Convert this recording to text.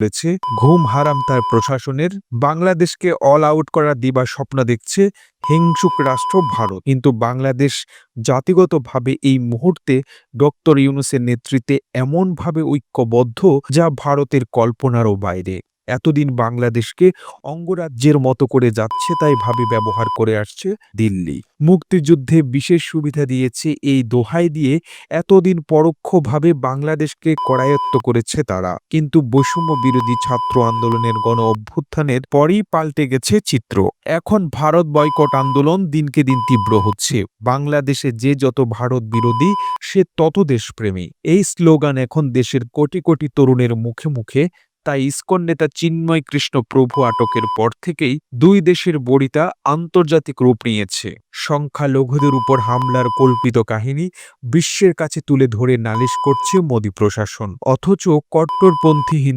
করেছে ঘুম হারাম তার প্রশাসনের। বাংলাদেশকে অল আউট করার দিবা স্বপ্ন দেখছে হিংসুক রাষ্ট্র ভারত। কিন্তু বাংলাদেশ জাতিগতভাবে এই মুহূর্তে ডক্টর ইউনুসের নেতৃত্বে এমনভাবে ঐক্যবদ্ধ যা ভারতের কল্পনারও বাইরে। এতদিন বাংলাদেশকে অঙ্গরাজ্যের মতো করে যাচ্ছে, তাই ভাবে ব্যবহার করে আসছে দিল্লি। মুক্তিযুদ্ধে বিশেষ সুবিধা দিয়েছে এই দোহাই দিয়ে এতদিন পরোক্ষভাবে বাংলাদেশকে করায়ত্ত করেছে তারা। কিন্তু বৈষম্য বিরোধী ছাত্র আন্দোলনের গণ অভ্যুত্থানের পরই পাল্টে গেছে চিত্র। এখন ভারত বয়কট আন্দোলন দিনকে দিন তীব্র হচ্ছে। বাংলাদেশে যে যত ভারত বিরোধী, সে তত দেশপ্রেমী। এই স্লোগান এখন দেশের কোটি কোটি তরুণের মুখে মুখে তাই ইস্কন নেতা চিন্ময় কৃষ্ণ প্রভু আটকের পর থেকেই দুই দেশের বড়িতা আন্তর্জাতিক রূপ নিয়েছে। সংখ্যালঘুদের উপর হামলার কল্পিত কাহিনী বিশ্বের কাছে তুলে ধরে নালিশ করছে মোদী প্রশাসন। অথচ কট্টরপন্থী হিন্দু